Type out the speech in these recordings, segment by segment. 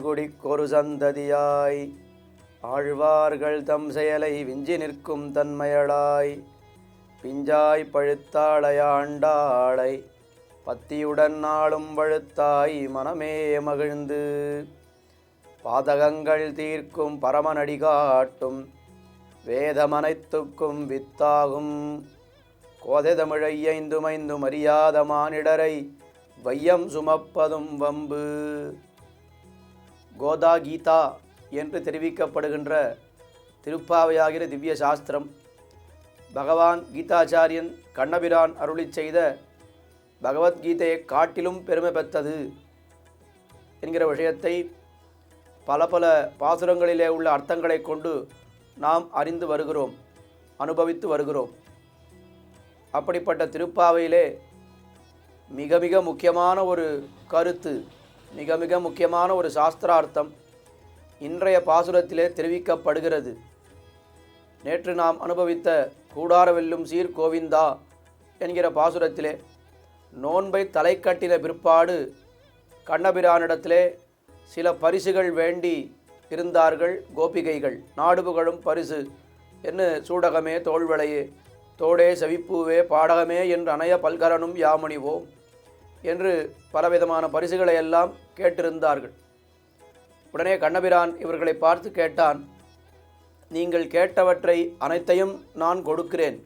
குடிக்கொரு சந்ததியாய் ஆழ்வார்கள் தம் செயலை விஞ்சி நிற்கும் தன்மையளாய். பிஞ்சாய் பழுத்தாளையாண்டாளை பத்தியுடன் நாளும் வழுத்தாய் மனமே மகிழ்ந்து. பாதகங்கள் தீர்க்கும் பரமனடி காட்டும் வேதமனைத்துக்கும் வித்தாகும். கோதை தமிழை ஐந்துமைந்தும் அறியாத மானிடரை வையம் சுமப்பதும் வம்பு. கோதா கீதா என்று தெரிவிக்கப்படுகின்ற திருப்பாவையாகிற திவ்ய சாஸ்திரம் பகவான் கீதாச்சாரியன் கண்ணபிரான் அருளிச் செய்த பகவத்கீதையை காட்டிலும் பெருமை பெற்றது என்கிற விஷயத்தை பல பல பாசுரங்களிலே உள்ள அர்த்தங்களை கொண்டு நாம் அறிந்து வருகிறோம் அனுபவித்து வருகிறோம். அப்படிப்பட்ட திருப்பாவையிலே மிக மிக முக்கியமான ஒரு கருத்து மிக மிக முக்கியமான ஒரு சாஸ்திரார்த்தம் இன்றைய பாசுரத்திலே தெரிவிக்கப்படுகிறது. நேற்று நாம் அனுபவித்த கூடார வெல்லும் சீர் கோவிந்தா என்கிற பாசுரத்திலே நோன்பை தலை கட்டின பிற்பாடு கண்ணபிரானிடத்திலே சில பரிசுகள் வேண்டி இருந்தார்கள் கோபிகைகள். நாடு புகழும் பரிசு. என்று சூடகமே தோல்வளையே தோடே செவிப்பூவே பாடகமே என்று அணைய பல்கரனும் யாமணிவோம். என்று பலவிதமான பரிசுகளை எல்லாம் கேட்டிருந்தார்கள். உடனே கண்ணபிரான் இவர்களை பார்த்து கேட்டான் நீங்கள் கேட்டவற்றை அனைத்தையும் நான் கொடுக்கிறேன்.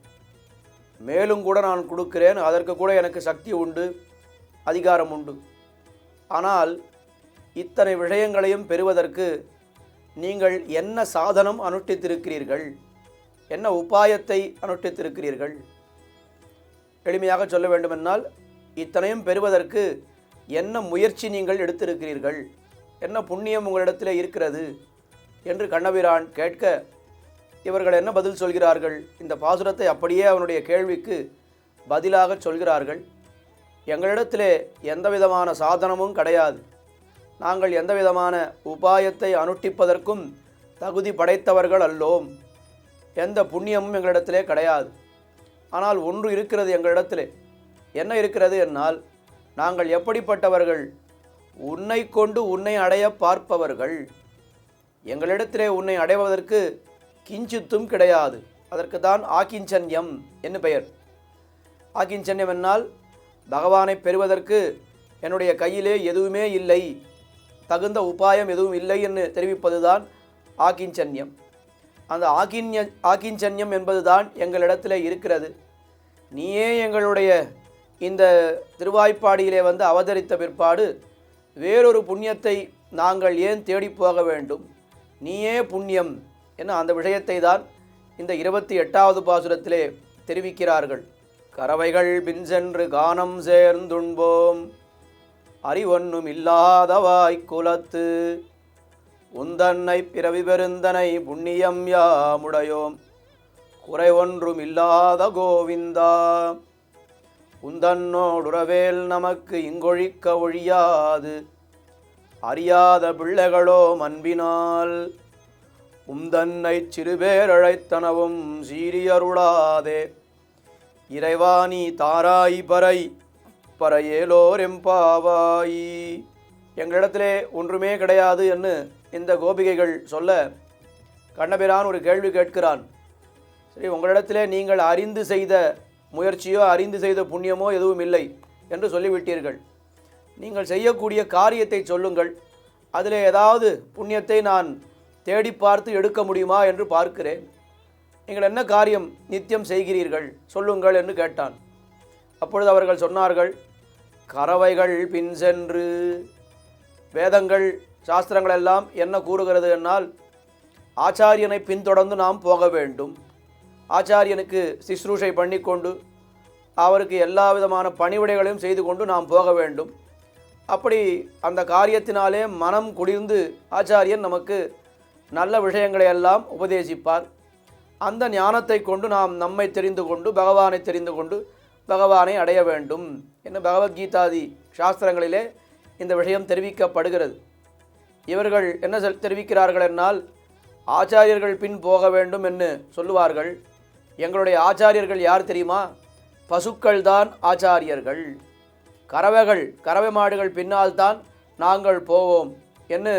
மேலும் கூட நான் கொடுக்கிறேன் அதற்கு கூட எனக்கு சக்தி உண்டு அதிகாரம் உண்டு. ஆனால் இத்தனை விஷயங்களையும் பெறுவதற்கு நீங்கள் என்ன சாதனம் அனுஷ்டித்திருக்கிறீர்கள்? என்ன உபாயத்தை அனுஷ்டித்திருக்கிறீர்கள்? எளிமையாக சொல்ல வேண்டுமென்றால் இத்தனையும் பெறுவதற்கு என்ன முயற்சி நீங்கள் எடுத்திருக்கிறீர்கள்? என்ன புண்ணியம் உங்களிடத்தில் இருக்கிறது? என்று கண்ணபிரான் கேட்க இவர்கள் என்ன பதில் சொல்கிறார்கள்? இந்த பாசுரத்தை அப்படியே அவனுடைய கேள்விக்கு பதிலாக சொல்கிறார்கள். எங்களிடத்திலே எந்த விதமான சாதனமும் கிடையாது. நாங்கள் எந்த விதமான உபாயத்தை அனுஷ்டிப்பதற்கும் தகுதி படைத்தவர்கள் அல்லோம். எந்த புண்ணியமும் எங்களிடத்திலே கிடையாது. ஆனால் ஒன்று இருக்கிறது எங்களிடத்திலே. என்ன இருக்கிறது என்னால்? நாங்கள் எப்படிப்பட்டவர்கள்? உன்னை கொண்டு உன்னை அடைய பார்ப்பவர்கள். எங்களிடத்திலே உன்னை அடைவதற்கு கிஞ்சித்தும் கிடையாது. அதற்கு தான் ஆக்கிஞ்சன்யம் என்று பெயர். ஆக்கிஞ்சன்யம் என்னால் பகவானை பெறுவதற்கு என்னுடைய கையிலே எதுவுமே இல்லை. தகுந்த உபாயம் எதுவும் இல்லை என்று தெரிவிப்பதுதான் ஆக்கிஞ்சன்யம். அந்த ஆக்கின்ய ஆக்கிஞ்சன்யம் என்பதுதான் எங்களிடத்தில் இருக்கிறது. நீயே எங்களுடைய இந்த திருவாய்ப்பாடியிலே வந்து அவதரித்த பிற்பாடு வேறொரு புண்ணியத்தை நாங்கள் ஏன் தேடி போக வேண்டும்? நீயே புண்ணியம் என அந்த விஷயத்தை தான் இந்த இருபத்தி எட்டாவது பாசுரத்திலே தெரிவிக்கிறார்கள். கறவைகள் பின் சென்று கானம் சேர்ந்துண்போம். அறிவொன்னும் இல்லாதவாய் குலத்து. உந்தன்னை பிறவி பெருந்தனை புண்ணியம் யாமுடையோம். குறை ஒன்றும் இல்லாத கோவிந்தா. உந்தன்னோடுறவேல் நமக்கு இங்கொழிக்க ஒழியாது. அறியாத பிள்ளைகளோ அன்பினால் உந்தன்னை சிறுபேரழைத்தனவும் சீரியருளாதே இறைவா நீ தாராய் பறை பறையேலோரெம்பாவாயி எங்களிடத்திலே ஒன்றுமே கிடையாது என்று இந்த கோபிகைகள் சொல்ல கண்ணபிரான் ஒரு கேள்வி கேட்கிறான். சரி உங்களிடத்திலே நீங்கள் அறிந்து செய்த முயற்சியோ அறிந்து செய்த புண்ணியமோ எதுவும் இல்லை என்று சொல்லிவிட்டீர்கள். நீங்கள் செய்யக்கூடிய காரியத்தை சொல்லுங்கள். அதில் ஏதாவது புண்ணியத்தை நான் தேடி பார்த்து எடுக்க முடியுமா என்று பார்க்கிறேன். நீங்கள் என்ன காரியம் நித்தியம் செய்கிறீர்கள்? சொல்லுங்கள் என்று கேட்டான். அப்பொழுது அவர்கள் சொன்னார்கள் கறவைகள் பின் சென்று வேதங்கள் சாஸ்திரங்கள் எல்லாம் என்ன கூறுகிறது என்னால் ஆச்சாரியனை பின்தொடர்ந்து நாம் போக வேண்டும். ஆச்சாரியனுக்கு சிஸ்ரூஷை பண்ணிக்கொண்டு அவருக்கு எல்லா விதமான பணிவிடைகளையும் செய்து கொண்டு நாம் போக வேண்டும். அப்படி அந்த காரியத்தினாலே மனம் குளிர்ந்து ஆச்சாரியன் நமக்கு நல்ல விஷயங்களை எல்லாம் உபதேசிப்பார். அந்த ஞானத்தை கொண்டு நாம் நம்மை தெரிந்து கொண்டு பகவானை தெரிந்து கொண்டு பகவானை அடைய வேண்டும் என்று பகவத்கீதாதி சாஸ்திரங்களிலே இந்த விஷயம் தெரிவிக்கப்படுகிறது. இவர்கள் என்ன தெரிவிக்கிறார்கள் என்னால் ஆச்சாரியர்கள் பின் போக வேண்டும் என்று சொல்லுவார்கள். எங்களுடைய ஆச்சாரியர்கள் யார் தெரியுமா? பசுக்கள் தான் ஆச்சாரியர்கள். கறவைகள் கறவை மாடுகள் பின்னால் தான் நாங்கள் போவோம் என்று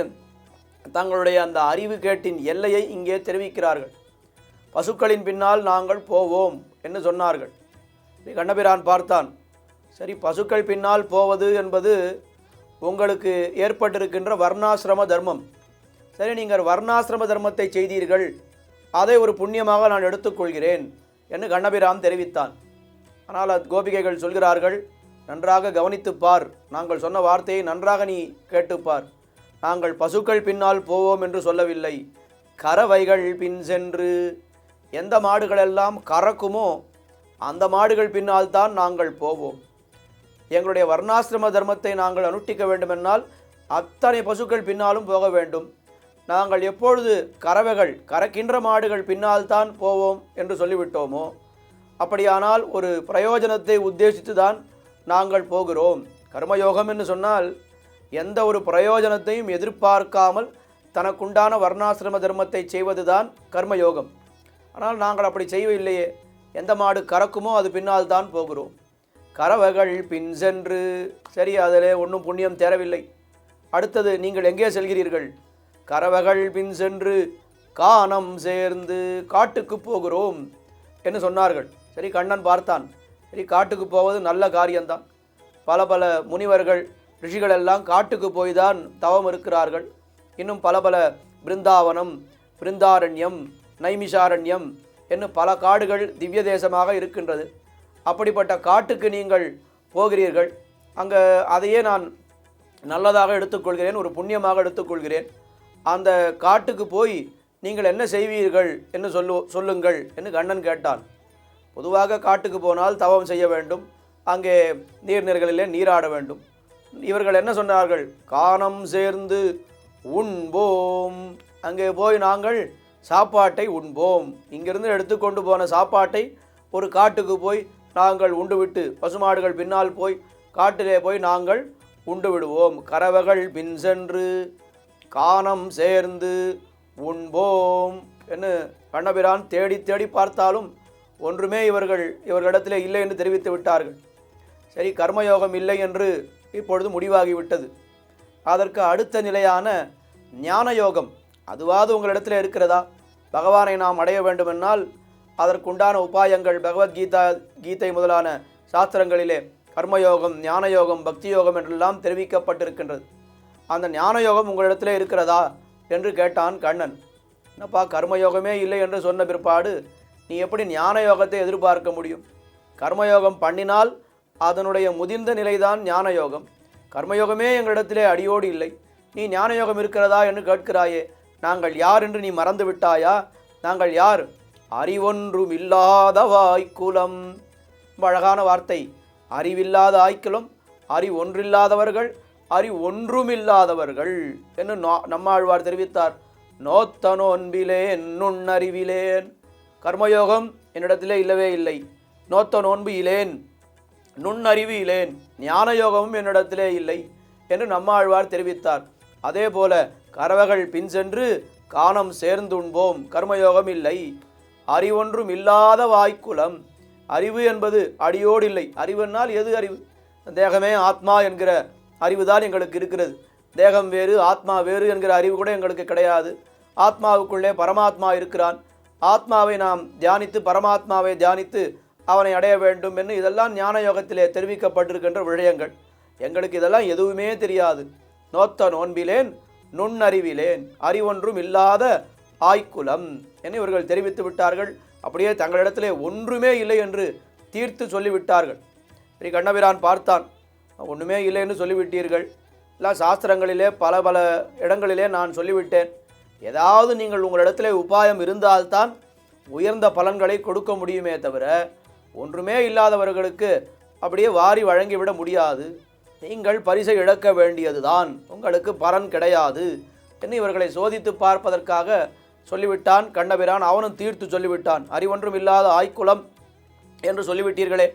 தங்களுடைய அந்த அறிவு கேட்டின் எல்லையை இங்கே தெரிவிக்கிறார்கள். பசுக்களின் பின்னால் நாங்கள் போவோம் என்று சொன்னார்கள். கண்ணபிரான் பார்த்தான். சரி பசுக்கள் பின்னால் போவது என்பது உங்களுக்கு ஏற்பட்டிருக்கின்ற வர்ணாசிரம தர்மம். சரி நீங்கள் வர்ணாசிரம தர்மத்தை செய்தீர்கள். அதை ஒரு புண்ணியமாக நான் எடுத்துக்கொள்கிறேன் என்று கண்ணபிராம் தெரிவித்தான். ஆனால் அது கோபிகைகள் சொல்கிறார்கள் நன்றாக கவனித்துப் பார். நாங்கள் சொன்ன வார்த்தையை நன்றாக நீ கேட்டுப்பார் நாங்கள் பசுக்கள் பின்னால் போவோம் என்று சொல்லவில்லை. கறவைகள் பின் சென்று எந்த மாடுகளெல்லாம் கறக்குமோ அந்த மாடுகள் பின்னால் தான் நாங்கள் போவோம். எங்களுடைய வர்ணாசிரம தர்மத்தை நாங்கள் அனுஷ்டிக்க வேண்டுமென்றால் அத்தனை பசுக்கள் பின்னாலும் போக வேண்டும். நாங்கள் எப்பொழுது கறவைகள் கறக்கின்ற மாடுகள் பின்னால் தான் போவோம் என்று சொல்லிவிட்டோமோ? அப்படியானால் ஒரு பிரயோஜனத்தை உத்தேசித்து தான் நாங்கள் போகிறோம். கர்மயோகம் என்று சொன்னால் எந்த ஒரு பிரயோஜனத்தையும் எதிர்பார்க்காமல் தனக்குண்டான வர்ணாசிரம தர்மத்தை செய்வதுதான் கர்மயோகம். ஆனால் நாங்கள் அப்படி செய்யவில்லையே. எந்த மாடு கறக்குமோ அது பின்னால் தான் போகிறோம். கறவைகள் பின் சென்று சரி அதிலே ஒன்றும் புண்ணியம் தேரவில்லை. அடுத்தது நீங்கள் எங்கே செல்கிறீர்கள்? கறவைகள் பின் சென்று கானம் சேர்ந்து காட்டுக்கு போகிறோம் என்று சொன்னார்கள். சரி கண்ணன் பார்த்தான். சரி காட்டுக்கு போவது நல்ல காரியம்தான். பல பல முனிவர்கள் ரிஷிகள் எல்லாம் காட்டுக்கு போய் தான் தவம் இருக்கிறார்கள். இன்னும் பல பல பிருந்தாவனம் பிருந்தாரண்யம் நைமிஷாரண்யம் என்னும் பல காடுகள் திவ்ய தேசமாக இருக்கின்றது. அப்படிப்பட்ட காட்டுக்கு நீங்கள் போகிறீர்கள். அங்கே அதையே நான் நல்லதாக எடுத்துக்கொள்கிறேன் ஒரு புண்ணியமாக எடுத்துக்கொள்கிறேன். அந்த காட்டுக்கு போய் நீங்கள் என்ன செய்வீர்கள் என்று சொல்லு சொல்லுங்கள் என்று கண்ணன் கேட்டான். பொதுவாக காட்டுக்கு போனால் தவம் செய்ய வேண்டும். அங்கே நீர்நிலைகளிலே நீராட வேண்டும். இவர்கள் என்ன சொன்னார்கள்? கானம் சேர்ந்து உண்போம். அங்கே போய் நாங்கள் சாப்பாட்டை உண்போம். இங்கிருந்து எடுத்துக்கொண்டு போன சாப்பாட்டை ஒரு காட்டுக்கு போய் நாங்கள் உண்டுவிட்டு பசுமாடுகள் பின்னால் போய் காட்டிலே போய் நாங்கள் உண்டு விடுவோம் கறவைகள் பின் சென்று கானம் சேர்ந்து உண்போம். என்று கண்ணபிரான் தேடி தேடி பார்த்தாலும் ஒன்றுமே இவர்கள் இவர்களிடத்திலே இல்லை என்று தெரிவித்து விட்டார்கள். சரி கர்மயோகம் இல்லை என்று இப்பொழுது முடிவாகிவிட்டது. அதற்கு அடுத்த நிலையான ஞான யோகம் அதுவாது உங்களிடத்தில் இருக்கிறதா? பகவானை நாம் அடைய வேண்டுமென்றால் அதற்குண்டான உபாயங்கள் பகவத்கீதா கீதை முதலான சாஸ்திரங்களிலே கர்மயோகம் ஞான யோகம் பக்தி யோகம் என்றெல்லாம் தெரிவிக்கப்பட்டிருக்கின்றது. அந்த ஞான யோகம் உங்களிடத்திலே இருக்கிறதா? என்று கேட்டான் கண்ணன். என்னப்பா கர்மயோகமே இல்லை என்று சொன்ன பிற்பாடு நீ எப்படி ஞான யோகத்தை எதிர்பார்க்க முடியும்? கர்மயோகம் பண்ணினால் அதனுடைய முதிர்ந்த நிலைதான் ஞான யோகம் கர்மயோகமே எங்களிடத்திலே அடியோடு இல்லை. நீ ஞான யோகம் இருக்கிறதா என்று கேட்கிறாயே நாங்கள் யார் என்று நீ மறந்து விட்டாயா? நாங்கள் யார்? அறிவொன்றும் இல்லாத வாய்க்குலம். அழகான வார்த்தை. அறிவில்லாத ஆய்க்குலம். அறிவு ஒன்றில்லாதவர்கள் அறி ஒன்றுமில்லாதவர்கள் என்று நோ நம்மாழ்வார் தெரிவித்தார். நோத்த நோன்பிலேன் நுண்ணறிவிலேன் கர்மயோகம் என்னிடத்திலே இல்லவே இல்லை. நோத்த நோன்பு இலேன் நுண்ணறிவு இலேன் ஞான யோகமும் என்னிடத்திலே இல்லை என்று நம்மாழ்வார் தெரிவித்தார். அதே போல கறவகள் பின் சென்று காணம் சேர்ந்துண்போம். கர்மயோகம் இல்லை. அறிவொன்றும் இல்லாத வாய்க்குலம். அறிவு என்பது அடியோடு இல்லை அறிவுனால் எது அறிவு? தேகமே ஆத்மா என்கிற அறிவுதான் எங்களுக்கு இருக்கிறது. தேகம் வேறு ஆத்மா வேறு என்கிற அறிவு கூட எங்களுக்கு கிடையாது. ஆத்மாவுக்குள்ளே பரமாத்மா இருக்கிறான். ஆத்மாவை நாம் தியானித்து பரமாத்மாவை தியானித்து அவனை அடைய வேண்டும் என்று இதெல்லாம் ஞான யோகத்திலே தெரிவிக்கப்பட்டிருக்கின்ற விஷயங்கள் எங்களுக்கு இதெல்லாம் எதுவுமே தெரியாது. நோத்த நோன்பிலேன் நுண்ணறிவிலேன் அறிவொன்றும் இல்லாத ஆய்க்குலம் என இவர்கள் தெரிவித்து விட்டார்கள். அப்படியே தங்களிடத்திலே ஒன்றுமே இல்லை என்று தீர்த்து சொல்லிவிட்டார்கள். ஸ்ரீ கண்ணபிரான் பார்த்தான். ஒன்றுமே இல்லை என்று சொல்லிவிட்டீர்கள். இல்லை சாஸ்திரங்களிலே பல பல இடங்களிலே நான் சொல்லிவிட்டேன். ஏதாவது நீங்கள் உங்களிடத்திலே உபாயம் இருந்தால்தான் உயர்ந்த பலன்களை கொடுக்க முடியுமே தவிர ஒன்றுமே இல்லாதவர்களுக்கு அப்படியே வாரி வழங்கிவிட முடியாது. நீங்கள் பரிசை இழக்க வேண்டியதுதான். உங்களுக்கு பலன் கிடையாது என்று இவர்களை சோதித்து பார்ப்பதற்காக சொல்லிவிட்டான் கண்ணபிரான். அவனும் தீர்த்து சொல்லிவிட்டான். அறிவொன்றும் இல்லாத ஆய்க்குலம் என்று சொல்லிவிட்டீர்களே.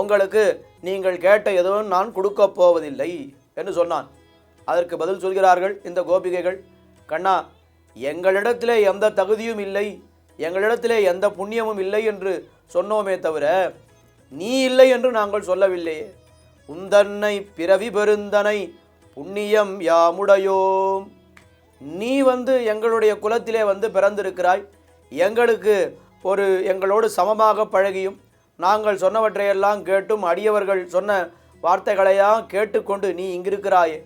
உங்களுக்கு நீங்கள் கேட்ட எதுவும் நான் கொடுக்கப் போவதில்லை என்று சொன்னான். அதற்கு பதில் சொல்கிறார்கள் இந்த கோபிகைகள் கண்ணா எங்களிடத்திலே எந்த தகுதியும் இல்லை எங்களிடத்திலே எந்த புண்ணியமும் இல்லை என்று சொன்னோமே தவிர நீ இல்லை என்று நாங்கள் சொல்லவில்லையே. உந்தன்னை பிறவி பெருந்தனை புண்ணியம் யாமுடையோம். நீ வந்து எங்களுடைய குலத்திலே வந்து பிறந்திருக்கிறாய். எங்களுக்கு ஒரு எங்களோடு சமமாக பழகியும் நாங்கள் சொன்னவற்றையெல்லாம் கேட்டும் அடியவர்கள் சொன்ன வார்த்தைகளையெல்லாம் கேட்டுக்கொண்டு நீ இங்கிருக்கிறாயே.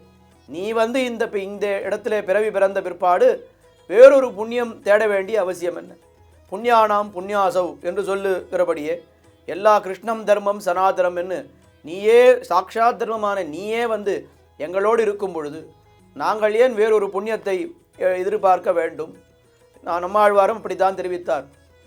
நீ வந்து இந்த இந்த இடத்திலே பிறவி பிறந்த பிற்பாடு வேறொரு புண்ணியம் தேட வேண்டிய அவசியம் என்ன? புண்ணியானாம் புண்ணியாசவ் என்று சொல்லுகிறபடியே எல்லா கிருஷ்ணம் தர்மம் சனாதனம் என்று நீயே சாட்சாத் தர்மமான நீயே வந்து எங்களோடு இருக்கும் பொழுது நாங்கள் ஏன் வேறொரு புண்ணியத்தை எ- எதிர்பார்க்க வேண்டும்? நான் நம்மாழ்வாரும் அப்படித்தான் தெரிவித்தார்.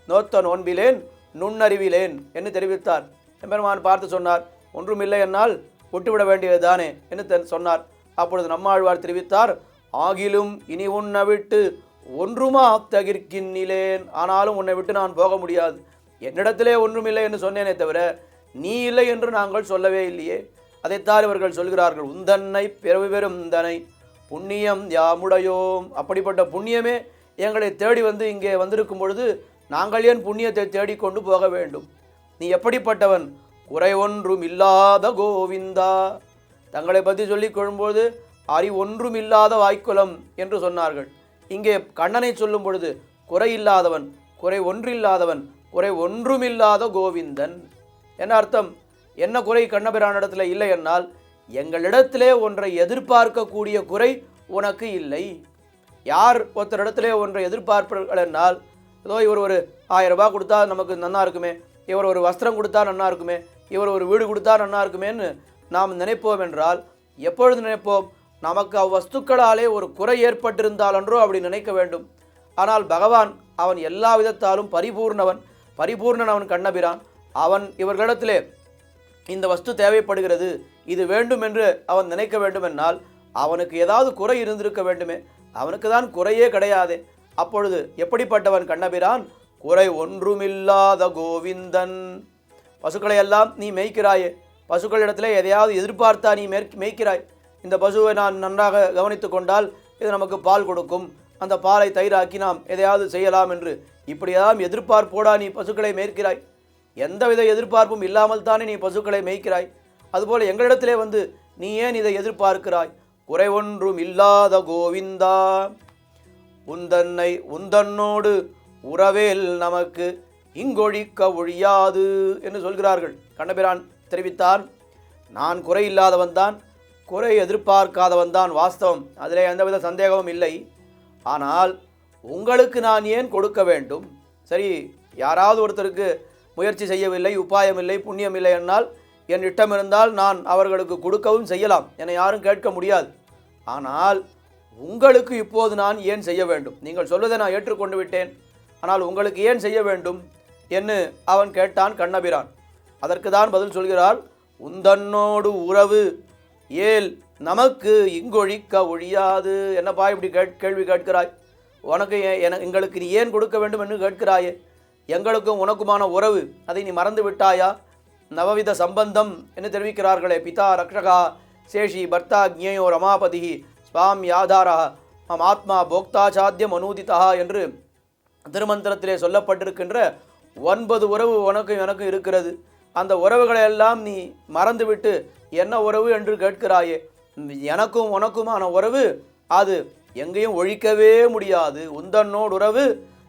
நோத்த நோன்பிலேன் நுண்ணறிவிலேன் என்று தெரிவித்தார். எம்பெருமான் பார்த்து சொன்னார் ஒன்றுமில்லை என்னால் விட்டுவிட வேண்டியதுதானே என்று தென் சொன்னார். அப்பொழுது நம்மாழ்வார் தெரிவித்தார் ஆகிலும் இனி உன்னை விட்டு ஒன்றுமா தகிர்க்கின்னிலேன். ஆனாலும் உன்னை விட்டு நான் போக முடியாது. என்னிடத்திலே ஒன்றுமில்லை என்று சொன்னேனே தவிர நீ இல்லை என்று நாங்கள் சொல்லவே இல்லையே. அதைத்தான் இவர்கள் சொல்கிறார்கள் உந்தன்னை பிறவி பெறும் தனை புண்ணியம் யாமுடையோம். அப்படிப்பட்ட புண்ணியமே எங்களை தேடி வந்து இங்கே வந்திருக்கும் பொழுது நாங்கள் ஏன் புண்ணியத்தை தேடிக்கொண்டு போக வேண்டும்? நீ எப்படிப்பட்டவன்? குறை ஒன்றும் இல்லாத கோவிந்தா. தங்களை பற்றி சொல்லிக் கொள்ளும்போது அறி ஒன்றும் இல்லாத வாய்க்குலம் என்று சொன்னார்கள். இங்கே கண்ணனை சொல்லும் பொழுது குறை இல்லாதவன் குறை ஒன்றில்லாதவன் குறை ஒன்றுமில்லாத கோவிந்தன். என்ன அர்த்தம்? என்ன குறை கண்ணபிரானிடத்தில் இல்லை என்னால்? எங்களிடத்திலே ஒன்றை எதிர்பார்க்கக்கூடிய குறை உனக்கு இல்லை. யார் ஒருத்தரிடத்திலே ஒன்றை எதிர்பார்ப்பார்கள் என்னால்? ஏதோ இவர் ஒரு ஆயிரம் ரூபாய் கொடுத்தா நமக்கு நன்னா இருக்குமே. இவர் ஒரு வஸ்திரம் கொடுத்தா நன்னா இருக்குமே. இவர் ஒரு வீடு கொடுத்தா நன்னா இருக்குமேன்னு நாம் நினைப்போம் என்றால் எப்பொழுது நினைப்போம்? நமக்கு அவ்வஸ்துக்களாலே ஒரு குறை ஏற்பட்டிருந்தாலன்றோ அப்படி நினைக்க வேண்டும். ஆனால் பகவான் அவன் எல்லா விதத்தாலும் பரிபூர்ணவன். பரிபூர்ணன் அவன் கண்ணபிரான். அவன் இவர்களிடத்திலே இந்த வஸ்து தேவைப்படுகிறது. இது வேண்டும் என்று அவன் நினைக்க வேண்டுமென்னால் அவனுக்கு ஏதாவது குறை இருந்திருக்க வேண்டுமே. அவனுக்கு தான் குறையே கிடையாதே. அப்பொழுது எப்படிப்பட்டவன் கண்ணபிரான்? குறை ஒன்றுமில்லாத கோவிந்தன். பசுக்களை எல்லாம் நீ மேய்க்கிறாயே. பசுக்களிடத்தில் எதையாவது எதிர்பார்த்தா நீ மேற் மேய்க்கிறாய். இந்த பசுவை நான் நன்றாக கவனித்து கொண்டால் இது நமக்கு பால் கொடுக்கும். அந்த பாலை தயிராக்கி நாம் எதையாவது செய்யலாம் என்று. இப்படியெல்லாம் எதிர்பார்ப்போடா நீ பசுக்களை மேய்க்கிறாய். எந்தவித எதிர்பார்ப்பும் இல்லாமல் தானே நீ பசுக்களை மேய்க்கிறாய். அதுபோல் எங்களிடத்திலே வந்து நீ ஏன் இதை எதிர்பார்க்கிறாய்? குறை ஒன்றும் இல்லாத கோவிந்தா. உந்தன்னை உந்தன்னோடு உறவேல் நமக்கு இங்கொழிக்க ஒழியாது என்று சொல்கிறார்கள். கண்ணபிரான் தெரிவித்தான் நான் குறை இல்லாதவன் தான் குறை எதிர்பார்க்காதவன் தான் வாஸ்தவம். அதிலே எந்தவித சந்தேகமும் இல்லை. ஆனால் உங்களுக்கு நான் ஏன் கொடுக்க வேண்டும்? சரி யாராவது ஒருத்தருக்கு முயற்சி செய்யவில்லை உபாயம் இல்லை புண்ணியம் இல்லை என்னால் என் இட்டம் இருந்தால் நான் அவர்களுக்கு கொடுக்கவும் செய்யலாம். என்னை யாரும் கேட்க முடியாது. ஆனால் உங்களுக்கு இப்போது நான் ஏன் செய்ய வேண்டும்? நீங்கள் சொல்வதை நான் ஏற்றுக்கொண்டு விட்டேன் ஆனால் உங்களுக்கு ஏன் செய்ய வேண்டும்? என்று அவன் கேட்டான் கண்ணபிரான். அதற்கு தான் பதில் சொல்கிறார் உந்தன்னோடு உறவு ஏல் நமக்கு இங்கொழிக்க ஒழியாது. என்னப்பா இப்படி கேட் கேள்வி கேட்கிறாய்? உனக்கு என எங்களுக்கு நீ ஏன் கொடுக்க வேண்டும் என்று கேட்கிறாயே? எங்களுக்கும் உனக்குமான உறவு அதை நீ மறந்து விட்டாயா? நவவித சம்பந்தம் என்று தெரிவிக்கிறார்களே பிதா ரக்ஷகா சேஷி பர்த்தா ஜேயோ ரமாபதி ஸ்வாம் யாதாரா மம் ஆத்மா போக்தாச்சாத்தியம் அனூதிதா என்று திருமந்திரத்திலே சொல்லப்பட்டிருக்கின்ற ஒன்பது உறவு உனக்கும் எனக்கும் இருக்கிறது. அந்த உறவுகளை எல்லாம் நீ மறந்துவிட்டு என்ன உறவு என்று கேட்கிறாயே? எனக்கும் உனக்குமான உறவு அது எங்கேயும் ஒழிக்கவே முடியாது. உந்தன்னோடு உறவு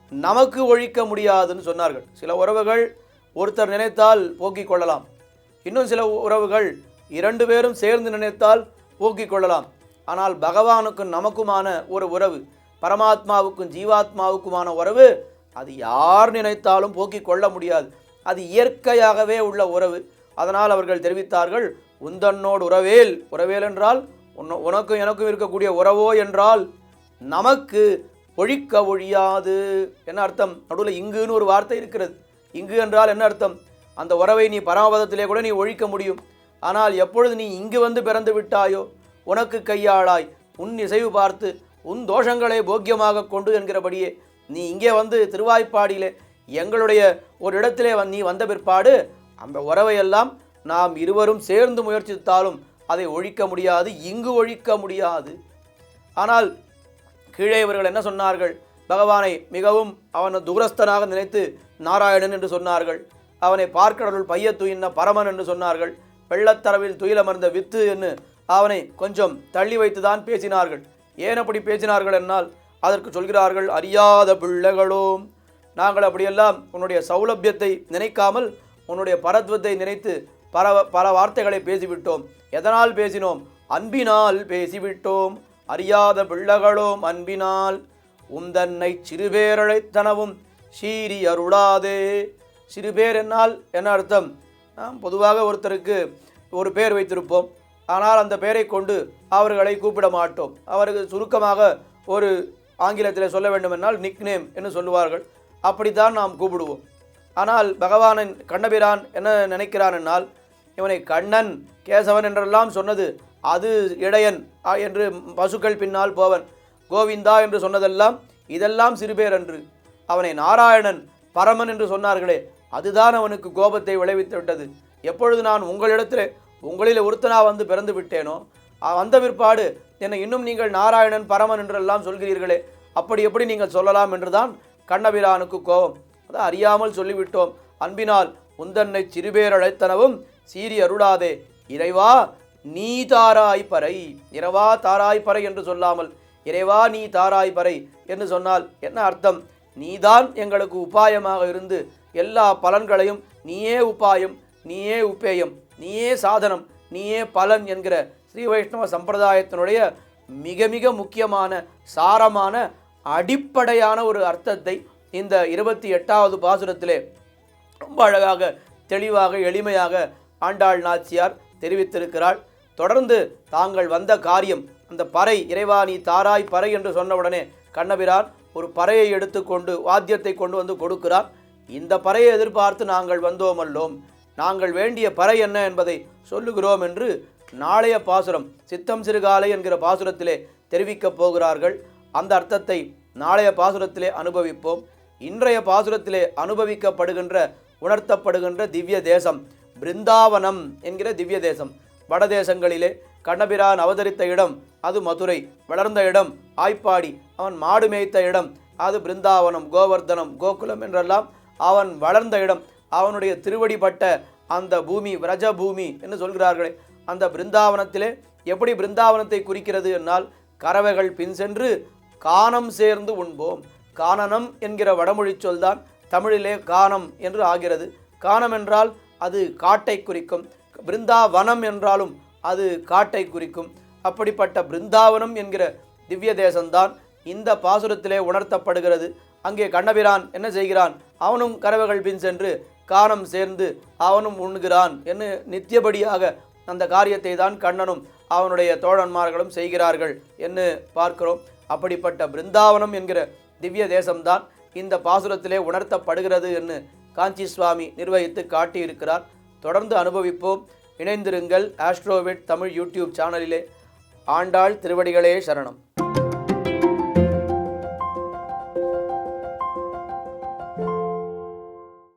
நமக்கு ஒழிக்க முடியாதுன்னு சொன்னார்கள். சில உறவுகள் ஒருத்தர் நினைத்தால் போக்கிக் கொள்ளலாம். இன்னும் சில உறவுகள் இரண்டு பேரும் சேர்ந்து நினைத்தால் போக்கிக் கொள்ளலாம். ஆனால் பகவானுக்கும் நமக்குமான ஒரு உறவு பரமாத்மாவுக்கும் ஜீவாத்மாவுக்குமான உறவு அது யார் நினைத்தாலும் போக்கிக் கொள்ள முடியாது. அது இயற்கையாகவே உள்ள உறவு. அதனால் அவர்கள் தெரிவித்தார்கள் உந்தன்னோடு உறவேல். உறவேல் என்றால் உனக்கும் எனக்கும் இருக்கக்கூடிய உறவோ? என்றால் நமக்கு ஒழிக்க ஒழியாது. என்ன அர்த்தம்? நடுவில் இங்குன்னு ஒரு வார்த்தை இருக்கிறது. இங்கு என்றால் என்ன அர்த்தம்? அந்த உறவை நீ பரமபதத்திலே கூட நீ ஒழிக்க முடியும். ஆனால் எப்பொழுது நீ இங்கு வந்து பிறந்து விட்டாயோ உனக்கு கையாளாய் உன் இசைவு பார்த்து உன் தோஷங்களை போக்கியமாக கொண்டு என்கிறபடியே நீ இங்கே வந்து திருவாய்ப்பாடியிலே எங்களுடைய ஒரு இடத்திலே வந் நீ வந்த பிற்பாடு அந்த உறவையெல்லாம் நாம் இருவரும் சேர்ந்து முயற்சித்தாலும் அதை ஒழிக்க முடியாது இங்கு ஒழிக்க முடியாது. ஆனால் கீழே இவர்கள் என்ன சொன்னார்கள்? பகவானை மிகவும் அவனை தூரஸ்தனாக நினைத்து நாராயணன் என்று சொன்னார்கள். அவனை பார்க்கடலுள் பைய துயின்ன பரமன் என்று சொன்னார்கள். வெள்ளத்தரவில் துயிலமர்ந்த வித்து என்று அவனை கொஞ்சம் தள்ளி வைத்துதான் பேசினார்கள். ஏன் அப்படி பேசினார்கள் என்னால்? அதற்கு சொல்கிறார்கள் அறியாத பிள்ளைகளும் நாங்கள் அப்படியெல்லாம் உன்னுடைய சௌலபியத்தை நினைக்காமல் உன்னுடைய பரத்வத்தை நினைத்து பல பல வார்த்தைகளை பேசிவிட்டோம். எதனால் பேசினோம்? அன்பினால் பேசிவிட்டோம். அறியாத பிள்ளைகளோம் அன்பினால் உந்தன்னை சிறுபேரழைத்தனவும் சீரி அருளாதே. சிறுபேர் என்னால் என்ன அர்த்தம்? நாம் பொதுவாக ஒருத்தருக்கு ஒரு பேர் வைத்திருப்போம். ஆனால் அந்த பெயரை கொண்டு அவர்களை கூப்பிட மாட்டோம். அவருக்கு சுருக்கமாக ஒரு ஆங்கிலத்தில் சொல்ல வேண்டுமென்றால் நிக்நேம் என்று சொல்லுவார்கள். அப்படித்தான் நாம் கூப்பிடுவோம். ஆனால் பகவானின் கண்ணபிரான் என்ன நினைக்கிறான் என்னால் இவனை கண்ணன் கேசவன் என்றெல்லாம் சொன்னது அது இடையன் என்று பசுக்கள் பின்னால் போவன். கோவிந்தா என்று சொன்னதெல்லாம் இதெல்லாம் சிறுபேர் அன்று. அவனை நாராயணன் பரமன் என்று சொன்னார்களே அதுதான் அவனுக்கு கோபத்தை விளைவித்து விட்டது. எப்பொழுது நான் உங்களிடத்தில் உங்களில் ஒருத்தனாக வந்து பிறந்து விட்டேனோ வந்த பிற்பாடு என்னை இன்னும் நீங்கள் நாராயணன் பரமன் என்றெல்லாம் சொல்கிறீர்களே அப்படி எப்படி நீங்கள் சொல்லலாம் என்றுதான் கண்ணபிரானுக்கு கோபம். அதான் அறியாமல் சொல்லிவிட்டோம். அன்பினால் உந்தன்னை சிறுபேர் அழைத்தனவும் சீறி அருளாதே இறைவா நீ தாராய் பறை இரவா தாராய் பறை என்று சொல்லாமல் இறைவா நீ தாராய் பறை என்று சொன்னால் என்ன அர்த்தம்? நீதான் எங்களுக்கு உபாயமாக இருந்து எல்லா பலன்களையும் நீயே உபாயம் நீயே உபேயம். நீயே சாதனம் நீயே பலன் என்கிற ஸ்ரீ வைஷ்ணவ சம்பிரதாயத்தினுடைய மிக மிக முக்கியமான சாரமான அடிப்படையான ஒரு அர்த்தத்தை இந்த இருபத்தி எட்டாவது பாசுரத்திலே ரொம்ப அழகாக தெளிவாக எளிமையாக ஆண்டாள் நாச்சியார் தெரிவித்திருக்கிறாள். தொடர்ந்து தாங்கள் வந்த காரியம் அந்த பறை இறைவா நீ தாராய் பறை என்று சொன்னவுடனே கண்ணபிரான் ஒரு பறையை எடுத்துக்கொண்டு வாத்தியத்தை கொண்டு வந்து கொடுக்கிறார். இந்த பறையை எதிர்பார்த்து நாங்கள் வந்தோமல்லோம். நாங்கள் வேண்டிய பறை என்ன என்பதை சொல்லுகிறோம் என்று நாளைய பாசுரம் சித்தம் சிறுகாலை என்கிற பாசுரத்திலே தெரிவிக்கப் போகிறார்கள். அந்த அர்த்தத்தை நாளைய பாசுரத்திலே அனுபவிப்போம். இன்றைய பாசுரத்திலே அனுபவிக்கப்படுகின்ற உணர்த்தப்படுகின்ற திவ்ய தேசம் பிருந்தாவனம் என்கிற திவ்ய தேசம். வடதேசங்களிலே கண்ணபிரான் அவதரித்த இடம் அது மதுரை. வளர்ந்த இடம் ஆய்ப்பாடி. அவன் மாடு மேய்த்த இடம் அது பிருந்தாவனம் கோவர்தனம் கோகுலம் என்றெல்லாம் அவன் வளர்ந்த இடம். அவனுடைய திருவடிப்பட்ட அந்த பூமி விரஜ பூமி என்று சொல்கிறார்களே அந்த பிருந்தாவனத்திலே எப்படி பிருந்தாவனத்தை குறிக்கிறது என்னால் கறவைகள் பின் சென்று கானம் சேர்ந்து உண்போம். கானனம் என்கிற வடமொழி சொல்தான் தமிழிலே கானம் என்று ஆகிறது. கானம் என்றால் அது காட்டை குறிக்கும். பிருந்தாவனம் என்றாலும் அது காட்டை குறிக்கும். அப்படிப்பட்ட பிருந்தாவனம் என்கிற திவ்ய தேசம்தான் இந்த பாசுரத்திலே உணர்த்தப்படுகிறது. அங்கே கண்ணபிரான் என்ன செய்கிறான்? அவனும் கறவைகள் பின் சென்று கானம் சேர்ந்து அவனும் உண்கிறான் என்று நித்தியபடியாக அந்த காரியத்தை தான் கண்ணனும் அவனுடைய தோழன்மார்களும் செய்கிறார்கள் என்று பார்க்கிறோம். அப்படிப்பட்ட பிருந்தாவனம் என்கிற திவ்ய தேசம்தான் இந்த பாசுரத்திலே உணர்த்தப்படுகிறது என்று காஞ்சி சுவாமி நிர்வகித்து காட்டியிருக்கிறார். தொடர்ந்து அனுபவிப்போம். இணைந்திருங்கள் ஆஸ்ட்ரோவிட் தமிழ் யூடியூப் சேனலிலே. ஆண்டாள் திருவடிகளே சரணம்.